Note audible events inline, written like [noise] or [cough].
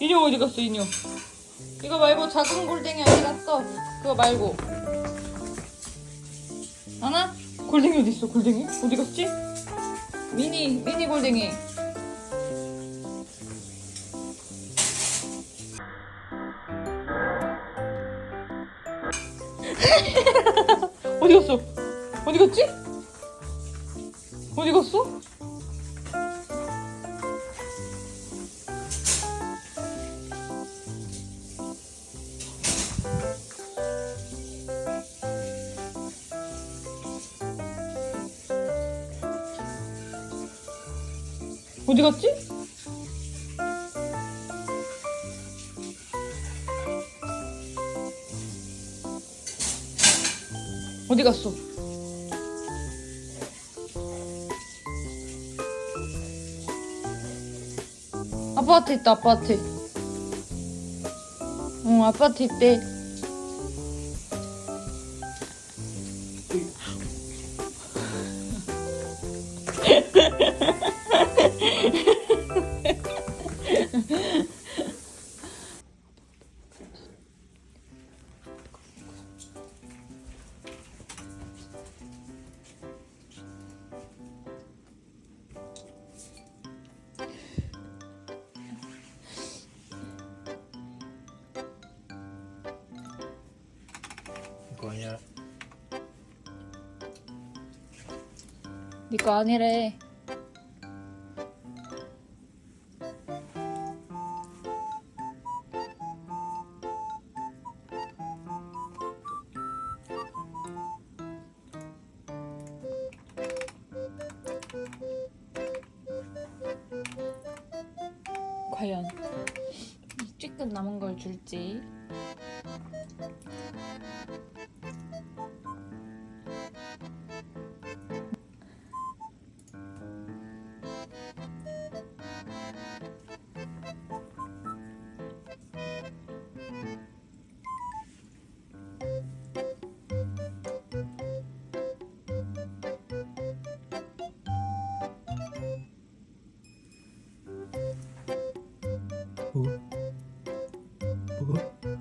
인형 어디 갔어 인형? 이거 말고 작은 골뱅이 어디 갔어? 그거 말고. 하나? 골뱅이 어디 있어? 골뱅이 어디 갔지? 미니 미니 골뱅이. [laughs] 어디 갔어? 어디 갔지? 어디 갔어? 어디 갔지? 어디 갔어? 아파트 있다 아파트 응 아파트 있대 아니야. 니거 아니래 과연 이 쬐끔 남은 걸 줄지 그거?